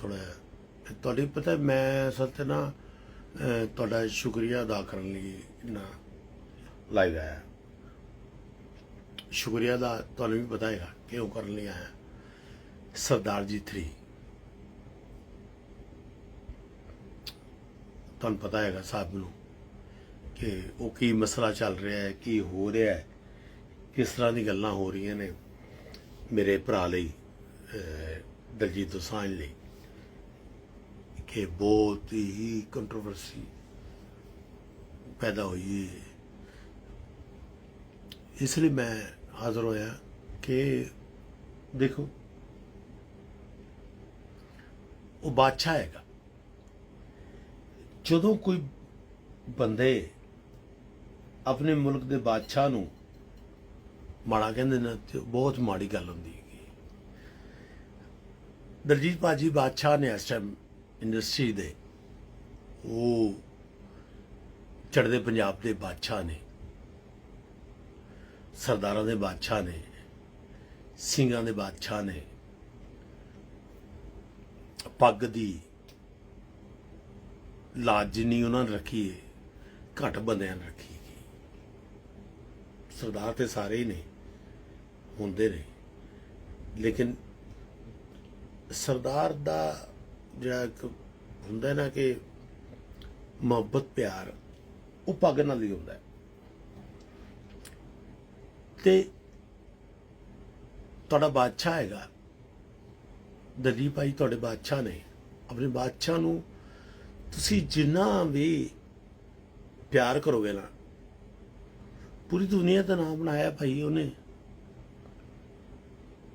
ਥੋੜਾ ਤੁਹਾਡੀ ਪਤਾ ਮੈਂ ਸੱਚ ਨਾ ਤੁਹਾਡਾ ਸ਼ੁਕਰੀਆ ਅਦਾ ਕਰਨ ਲਈ ਨਾ ਲਾਈਵ ਆਇਆ। ਸ਼ੁਕਰੀਆ ਦਾ ਤੁਹਾਨੂੰ ਵੀ ਪਤਾ ਹੈਗਾ ਕਿਉਂ ਕਰਨ ਲਈ ਆਇਆ। ਸਰਦਾਰ ਜੀ 3 ਤੁਹਾਨੂੰ ਪਤਾ ਹੈਗਾ ਸਾਹਿਬ ਨੂੰ ਕਿ ਉਹ ਕੀ ਮਸਲਾ ਚੱਲ ਰਿਹਾ ਹੈ ਕੀ ਹੋ ਰਿਹਾ ਹੈ ਕਿਸ ਤਰ੍ਹਾਂ ਦੀ ਗੱਲਾਂ ਹੋ ਰਹੀਆਂ ਨੇ ਮੇਰੇ ਭਰਾ ਲਈ ਅਹ, ਦਲਜੀਤ ਦੋਸਾਂਝ ਲਈ। ਕਿ ਬਹੁਤ ਹੀ ਕੰਟਰੋਵਰਸੀ ਪੈਦਾ ਹੋਈ ਹੈ ਇਸ ਲਈ ਮੈਂ ਹਾਜ਼ਰ ਹੋਇਆ ਕਿ ਦੇਖੋ, ਉਹ ਬਾਦਸ਼ਾਹ ਹੈਗਾ। ਜਦੋਂ ਕੋਈ ਬੰਦੇ ਆਪਣੇ ਮੁਲਕ ਦੇ ਬਾਦਸ਼ਾਹ ਨੂੰ ਮਾੜਾ ਕਹਿੰਦੇ ਨੇ ਤੇ ਬਹੁਤ ਮਾੜੀ ਗੱਲ ਹੁੰਦੀ ਹੈਗੀ। ਦਰਜੀਤ ਬਾਜੀ ਬਾਦਸ਼ਾਹ ਨੇ ਇਸ ਟਾਈਮ ਇੰਡਸਟਰੀ ਦੇ, ਉਹ ਚੜ੍ਹਦੇ ਪੰਜਾਬ ਦੇ ਬਾਦਸ਼ਾਹ ਨੇ, ਸਰਦਾਰਾਂ ਦੇ ਬਾਦਸ਼ਾਹ ਨੇ, ਸਿੰਘਾਂ ਦੇ ਬਾਦਸ਼ਾਹ ਨੇ, ਪੱਗ ਦੀ ਲਾਜ ਜਿੰਨੀ ਉਹਨਾਂ ਨੇ ਰੱਖੀ ਹੈ ਘੱਟ ਬੰਦਿਆਂ ਨੇ ਰੱਖੀ ਸਰਦਾਰ ਤੇ ਸਾਰੇ ਹੀ ਨੇ, ਹੁੰਦੇ ਨੇ। ਲੇਕਿਨ ਸਰਦਾਰ ਦਾ ਜਿਹੜਾ ਇੱਕ ਹੁੰਦਾ ਨਾ ਕਿ ਮੁਹੱਬਤ, ਪਿਆਰ, ਉਹ ਪੱਗ ਨਾਲ ਹੀ ਹੁੰਦਾ ਹੈ। ਤੇ ਤੁਹਾਡਾ ਬਾਦਸ਼ਾਹ ਹੈਗਾ। ਦਲੀਪ ਭਾਈ ਤੁਹਾਡੇ ਬਾਦਸ਼ਾਹ ਨੇ। ਆਪਣੇ ਬਾਦਸ਼ਾਹ ਨੂੰ ਤੁਸੀਂ ਜਿੰਨਾ ਵੀ ਪਿਆਰ ਕਰੋਗੇ ਨਾ, ਪੂਰੀ ਦੁਨੀਆ ਦਾ ਨਾਮ ਬਣਾਇਆ ਭਾਈ ਉਹਨੇ।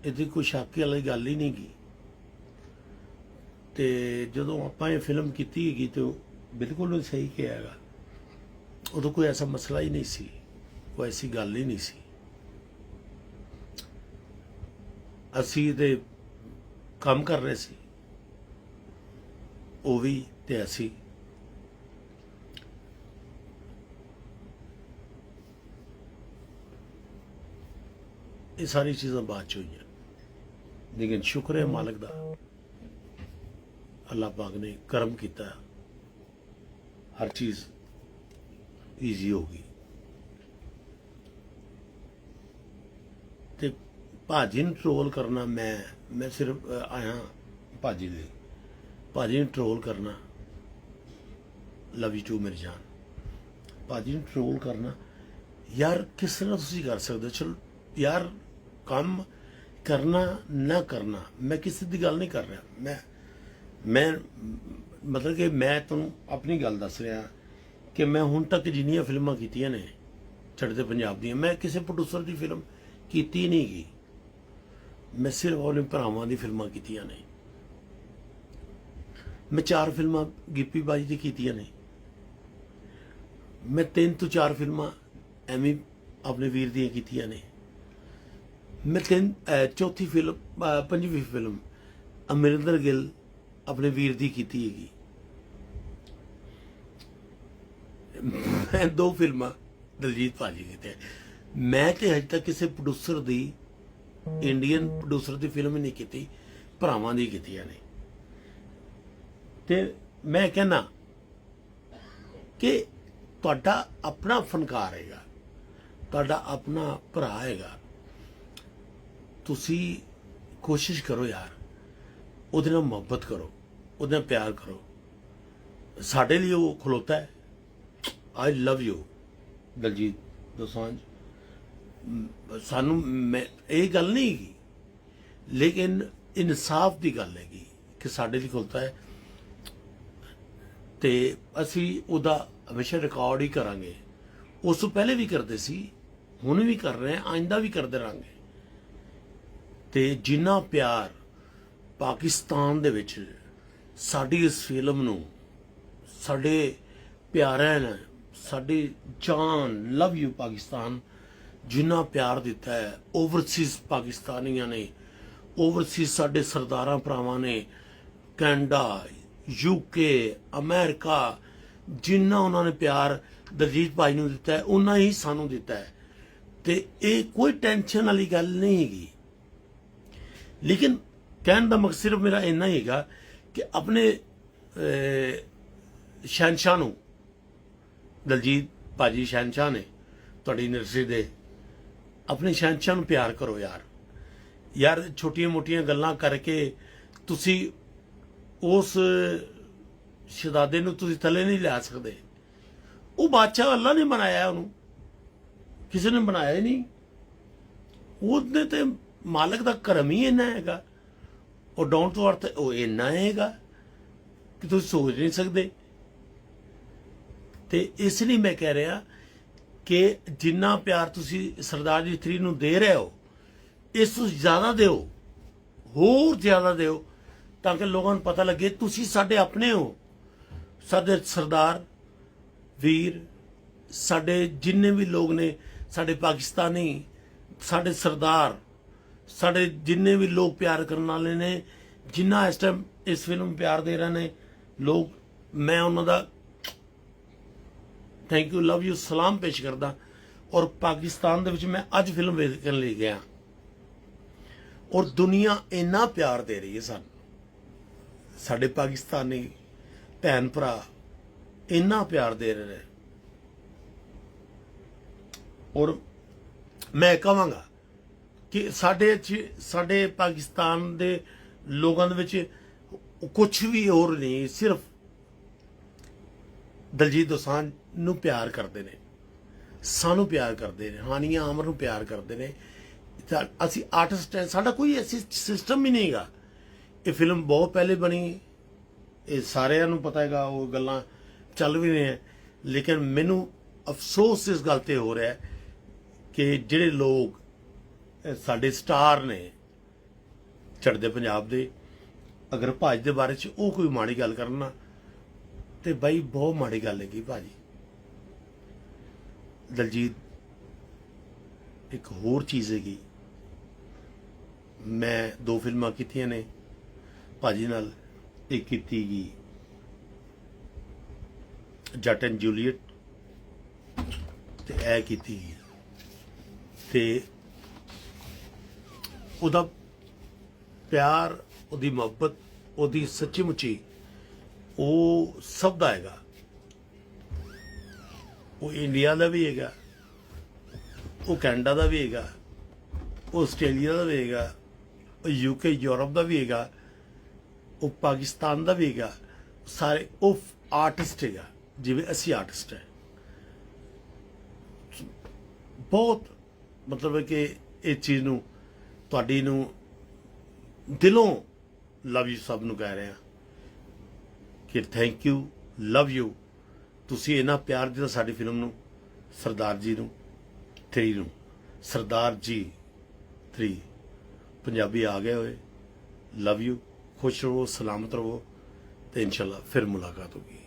ਇਹਦੀ ਕੋਈ ਸ਼ੱਕ ਵਾਲੀ ਗੱਲ ਹੀ ਨਹੀਂ ਗੀ। ਤੇ ਜਦੋਂ ਆਪਾਂ ਇਹ ਫਿਲਮ ਕੀਤੀ ਹੈਗੀ ਤੇ ਉਹ ਬਿਲਕੁਲ ਸਹੀ ਕਿਹਾ ਹੈਗਾ। ਉਦੋਂ ਕੋਈ ਐਸਾ ਮਸਲਾ ਹੀ ਨਹੀਂ ਸੀ। ਕੋਈ ਐਸੀ ਗੱਲ ਹੀ ਨਹੀਂ ਸੀ। ਅਸੀਂ ਤੇ ਕੰਮ ਕਰ ਰਹੇ ਸੀ। ਉਹ ਵੀ ਤੇ ਅਸੀਂ। ਇਹ ਸਾਰੀ ਚੀਜ਼ਾਂ ਬਾਅਦ ਚ ਹੋਈਆਂ। ਲੇਕਿਨ ਸ਼ੁਕਰ ਹੈ ਮਾਲਕ ਦਾ। ਅੱਲਾਹ ਪਾਕ ਨੇ ਕਰਮ ਕੀਤਾ। ਹਰ ਚੀਜ਼ ਈਜ਼ੀ ਹੋ ਗਈ। ਤੇ ਭਾਜੀ ਨੂੰ ਟ੍ਰੋਲ ਕਰਨਾ ਮੈਂ ਮੈਂ ਸਿਰਫ ਆਇਆ ਭਾਜੀ ਲਈ ਭਾਜੀ ਨੂੰ ਟ੍ਰੋਲ ਕਰਨਾ। ਲਵ ਯੂ ਟੂ ਮੇਰੀ ਜਾਨ। ਭਾਜੀ ਨੂੰ ਟ੍ਰੋਲ ਕਰਨਾ। ਯਾਰ, ਕਿਸ ਤਰ੍ਹਾਂ ਤੁਸੀਂ ਕਰ ਸਕਦੇ ਹੋ? ਚਲੋ, ਯਾਰ, ਕੰਮ ਕਰਨਾ, ਨਾ ਕਰਨਾ, ਮੈਂ ਕਿਸੇ ਦੀ ਗੱਲ ਨਹੀਂ ਕਰ ਰਿਹਾ। ਮੈਂ ਮੈਂ, ਮਤਲਬ ਕਿ ਮੈਂ ਤੁਹਾਨੂੰ ਆਪਣੀ ਗੱਲ ਦੱਸ ਰਿਹਾ ਕਿ ਮੈਂ ਹੁਣ ਤੱਕ ਜਿੰਨੀਆਂ ਫਿਲਮਾਂ ਕੀਤੀਆਂ ਨੇ ਛੱਡਦੇ ਪੰਜਾਬ ਦੀਆਂ, ਮੈਂ ਕਿਸੇ ਪ੍ਰੋਡਿਊਸਰ ਦੀ ਫਿਲਮ ਕੀਤੀ ਨਹੀਂ ਗਈ ਮੈਂ ਸਿਰਫ ਆਪਣੇ ਭਰਾਵਾਂ ਦੀ ਫਿਲਮਾਂ ਕੀਤੀਆਂ ਨੇ। ਮੈਂ ਚਾਰ ਫਿਲਮਾਂ ਗਿੱਪੀ ਬਾਜੀ ਦੀ ਕੀਤੀਆਂ ਨੇ। ਮੈਂ ਤਿੰਨ ਤੋਂ ਚਾਰ ਫਿਲਮਾਂ ਐਵੇਂ ਆਪਣੇ ਵੀਰ ਦੀਆਂ ਕੀਤੀਆਂ ਨੇ। ਮੈਂ ਤਿੰਨ ਚੌਥੀ ਫਿਲਮ ਪੰਜਵੀਂ ਫਿਲਮ ਅਮਰਿੰਦਰ ਗਿੱਲ ਆਪਣੇ ਵੀਰ ਦੀ ਕੀਤੀ ਹੈਗੀ। ਮੈਂ ਦੋ ਫਿਲਮਾਂ ਦਲਜੀਤ ਭਾਜੀ ਕੀਤੇ ਮੈਂ ਤੇ ਹਜੇ ਤੱਕ ਕਿਸੇ ਪ੍ਰੋਡਿਊਸਰ ਦੀ ਇੰਡੀਅਨ ਪ੍ਰੋਡਿਊਸਰ ਦੀ ਫਿਲਮ ਨਹੀਂ ਕੀਤੀ, ਭਰਾਵਾਂ ਦੀ ਕੀਤੀਆਂ ਨੇ। ਤੇ ਮੈਂ ਕਹਿੰਦਾ ਕਿ ਤੁਹਾਡਾ ਆਪਣਾ ਫਨਕਾਰ ਹੈਗਾ, ਤੁਹਾਡਾ ਆਪਣਾ ਭਰਾ ਹੈਗਾ। ਤੁਸੀਂ ਕੋਸ਼ਿਸ਼ ਕਰੋ ਯਾਰ। ਉਹਦੇ ਨਾਲ ਮੁਹੱਬਤ ਕਰੋ ਉਹਦੇ ਨਾਲ ਪਿਆਰ ਕਰੋ। ਸਾਡੇ ਲਈ ਉਹ ਖਲੋਤਾ ਹੈ। I love you Diljit Dosanjh. ਮ, ਸਾਨੂੰ ਮੈਂ ਇਹ ਗੱਲ ਨਹੀਂ ਹੈਗੀ ਲੇਕਿਨ ਇਨਸਾਫ ਦੀ ਗੱਲ ਹੈਗੀ ਕਿ ਸਾਡੇ ਲਈ ਖੁੱਲਤਾ ਹੈ। ਤੇ ਅਸੀਂ ਉਹਦਾ ਹਮੇਸ਼ਾ ਰਿਕਾਰਡ ਹੀ ਕਰਾਂਗੇ। ਉਸ ਤੋਂ ਪਹਿਲੇ ਵੀ ਕਰਦੇ ਸੀ ਹੁਣ ਵੀ ਕਰ ਰਹੇ ਹਾਂ ਆਇੰਦਾ ਵੀ ਕਰਦੇ ਰਹਾਂਗੇ। ਤੇ ਜਿੰਨਾ ਪਿਆਰ ਪਾਕਿਸਤਾਨ ਦੇ ਵਿੱਚ ਸਾਡੀ ਇਸ ਫਿਲਮ ਨੂੰ, ਸਾਡੇ ਪਿਆਰਿਆਂ ਨੇ, ਸਾਡੀ ਜਾਨ ਲਵ ਯੂ ਪਾਕਿਸਤਾਨ ਜਿੰਨਾ ਪਿਆਰ ਦਿੱਤਾ ਹੈ, ਓਵਰਸੀਜ਼ ਪਾਕਿਸਤਾਨੀਆਂ ਨੇ, ਓਵਰਸੀਜ਼ ਸਾਡੇ ਸਰਦਾਰਾਂ ਭਰਾਵਾਂ ਨੇ, ਕੈਨੇਡਾ ਯੂਕੇ ਅਮਰੀਕਾ, ਜਿੰਨਾ ਉਹਨਾਂ ਨੇ ਪਿਆਰ ਦਲਜੀਤ ਭਾਈ ਨੂੰ ਦਿੱਤਾ ਹੈ ਉਨਾ ਹੀ ਸਾਨੂੰ ਦਿੱਤਾ ਹੈ। ਤੇ ਇਹ ਕੋਈ ਟੈਨਸ਼ਨ ਵਾਲੀ ਗੱਲ ਨਹੀਂ ਹੈਗੀ। ਲੇਕਿਨ ਕਹਿਣ ਦਾ ਮਕਸਦ ਸਿਰਫ ਮੇਰਾ ਇੰਨਾ ਹੀ ਹੈਗਾ ਕਿ ਆਪਣੇ ਅਹ, ਸ਼ਹਿਨਸ਼ਾਹ ਨੂੰ ਦਲਜੀਤ ਭਾਜੀ ਸ਼ਹਿਨਸ਼ਾਹ ਨੇ ਤੁਹਾਡੀ ਨਰਸਰੀ ਦੇ ਆਪਣੇ ਸ਼ਹਿਨਸ਼ਾਹ ਨੂੰ ਪਿਆਰ ਕਰੋ ਯਾਰ। ਯਾਰ ਛੋਟੀਆਂ ਮੋਟੀਆਂ ਗੱਲਾਂ ਕਰਕੇ ਤੁਸੀਂ ਉਸ ਸ਼ਹਜ਼ਾਦੇ ਨੂੰ ਤੁਸੀਂ ਥੱਲੇ ਨਹੀਂ ਲਿਆ ਸਕਦੇ। ਉਹ ਬਾਦਸ਼ਾਹ ਅੱਲਾ ਨੇ ਬਣਾਇਆ ਉਹਨੂੰ। ਕਿਸੇ ਨੇ ਬਣਾਇਆ ਹੀ ਨਹੀਂ। ਉਹਦੇ ਤੇ ਮਾਲਕ ਦਾ ਕਰਮ ਹੀ ਇੰਨਾ ਹੈਗਾ। ਉਹ ਡਾਊਨ ਟੂ ਅਰਥ, ਉਹ ਇੰਨਾ ਹੈਗਾ ਕਿ ਤੁਸੀਂ ਸੋਚ ਨਹੀਂ ਸਕਦੇ। ਤੇ ਇਸ ਲਈ ਮੈਂ ਕਹਿ ਰਿਹਾ ਕਿ ਜਿੰਨਾ ਪਿਆਰ ਤੁਸੀਂ ਸਰਦਾਰ ਜੀ 3 ਨੂੰ ਦੇ ਰਹੇ ਹੋ, ਇਸ ਤੋਂ ਜ਼ਿਆਦਾ ਦਿਓ, ਹੋਰ ਜ਼ਿਆਦਾ ਦਿਓ, ਤਾਂ ਕਿ ਲੋਕਾਂ ਨੂੰ ਪਤਾ ਲੱਗੇ ਤੁਸੀਂ ਸਾਡੇ ਆਪਣੇ ਹੋ। ਸਾਡੇ ਸਰਦਾਰ, ਵੀਰ, ਸਾਡੇ ਜਿੰਨੇ ਵੀ ਲੋਕ ਨੇ, ਸਾਡੇ ਪਾਕਿਸਤਾਨੀ, ਸਾਡੇ ਸਰਦਾਰ ਸਾਡੇ ਜਿੰਨੇ ਵੀ ਲੋਕ ਪਿਆਰ ਕਰਨ ਵਾਲੇ ਨੇ, ਜਿੰਨਾ ਇਸ ਟਾਈਮ ਇਸ ਫਿਲਮ ਪਿਆਰ ਦੇ ਰਹੇ ਨੇ, ਲੋਕ, ਮੈਂ ਉਹਨਾਂ ਦਾ ਥੈਂਕ ਯੂ ਲਵ ਯੂ ਸਲਾਮ ਪੇਸ਼ ਕਰਦਾ। ਔਰ ਪਾਕਿਸਤਾਨ ਦੇ ਵਿੱਚ ਮੈਂ ਅੱਜ ਫਿਲਮ ਵੇਖਣ ਲਈ ਗਿਆ। ਔਰ ਦੁਨੀਆ ਇੰਨਾ ਪਿਆਰ ਦੇ ਰਹੀ ਹੈ ਸਾਨੂੰ। ਸਾਡੇ ਪਾਕਿਸਤਾਨੀ ਭੈਣ ਭਰਾ ਇੰਨਾ ਪਿਆਰ ਦੇ ਰਹੇ ਨੇ। ਔਰ ਮੈਂ ਕਹਾਂਗਾ ਕਿ ਸਾਡੇ ਚ- ਸਾਡੇ ਪਾਕਿਸਤਾਨ ਦੇ ਲੋਕਾਂ ਦੇ ਵਿੱਚ ਕੁਝ ਵੀ ਹੋਰ ਨਹੀਂ, ਸਿਰਫ ਦਲਜੀਤ ਦੋਸਾਂਝ ਨੂੰ ਪਿਆਰ ਕਰਦੇ ਨੇ। ਸਾਨੂੰ ਪਿਆਰ ਕਰਦੇ ਨੇ, ਹਾਨੀਆਂ ਆਮਰ ਨੂੰ ਪਿਆਰ ਕਰਦੇ ਨੇ। ਅਸੀਂ ਆਰਟਿਸਟ ਹੈ, ਸਾਡਾ ਕੋਈ ਐਸੀ ਸਿਸਟਮ ਹੀ ਨਹੀਂਗਾ। ਇਹ ਫਿਲਮ ਬਹੁਤ ਪਹਿਲੇ ਬਣੀ, ਇਹ ਸਾਰਿਆਂ ਨੂੰ ਪਤਾ ਹੈਗਾ, ਉਹ ਗੱਲਾਂ ਚੱਲ ਵੀ ਰਹੀਆਂ। ਲੇਕਿਨ ਮੈਨੂੰ ਅਫਸੋਸ ਇਸ ਗੱਲ ਤੇ ਹੋ ਰਿਹਾ ਕਿ ਜਿਹੜੇ ਲੋਕ ਸਾਡੇ ਸਟਾਰ ਨੇ ਚੜ੍ਹਦੇ ਪੰਜਾਬ ਦੇ, ਅਗਰ ਭਾਜ ਦੇ ਬਾਰੇ ਚ ਉਹ ਕੋਈ ਮਾੜੀ ਗੱਲ ਕਰਨਾ ਤੇ ਬਾਈ ਬਹੁਤ ਮਾੜੀ ਗੱਲ ਹੈਗੀ ਭਾਜੀ। ਦਲਜੀਤ, ਇੱਕ ਹੋਰ ਚੀਜ਼ ਹੈਗੀ। ਮੈਂ ਦੋ ਫਿਲਮਾਂ ਕੀਤੀਆਂ ਨੇ, ਭਾਜੀ ਨਾਲ ਇੱਕ ਕੀਤੀ ਗਈ ਜੱਟ ਐਂਡ ਜੂਲੀਅਟ, ਤੇ ਇਹ ਕੀਤੀ ਗਈ ਤੇ ਉਹਦਾ ਪਿਆਰ, ਉਹਦੀ ਮੁਹੱਬਤ, ਉਹਦੀ ਸੱਚੀ ਮੁੱਚੀ ਉਹ ਸਭ ਦਾ ਹੈਗਾ। ਉਹ ਇੰਡੀਆ ਦਾ ਵੀ ਹੈਗਾ, ਉਹ ਕੈਨੇਡਾ ਦਾ ਵੀ ਹੈਗਾ, ਉਹ ਆਸਟ੍ਰੇਲੀਆ ਦਾ ਵੀ ਹੈਗਾ, ਉਹ ਯੂਕੇ ਯੂਰਪ ਦਾ ਵੀ ਹੈਗਾ, ਉਹ ਪਾਕਿਸਤਾਨ ਦਾ ਵੀ ਹੈਗਾ, ਸਾਰੇ ਉਹ ਆਰਟਿਸਟ ਹੈਗਾ, ਜਿਵੇਂ ਅਸੀਂ ਆਰਟਿਸਟ ਹੈ। ਬਹੁਤ ਮਤਲਬ ਕਿ ਇਹ ਚੀਜ਼ ਨੂੰ ਤੁਹਾਡੀ ਨੂੰ ਦਿਲੋਂ ਲਵ ਯੂ ਸਭ ਨੂੰ ਕਹਿ ਰਿਹਾ ਕਿ ਥੈਂਕ ਯੂ ਲਵ ਯੂ ਤੁਸੀਂ ਇਹਨਾਂ ਪਿਆਰ ਦਿੱਤਾ ਸਾਡੀ ਫਿਲਮ ਨੂੰ, ਸਰਦਾਰ ਜੀ ਨੂੰ 3 ਨੂੰ। ਸਰਦਾਰ ਜੀ 3 ਪੰਜਾਬੀ ਆ ਗਏ ਹੋਏ। ਲਵ ਯੂ ਖੁਸ਼ ਰਹੋ, ਸਲਾਮਤ ਰਹੋ ਤੇ ਇਨਸ਼ਾਅੱਲਾ ਫਿਰ ਮੁਲਾਕਾਤ ਹੋਗੀ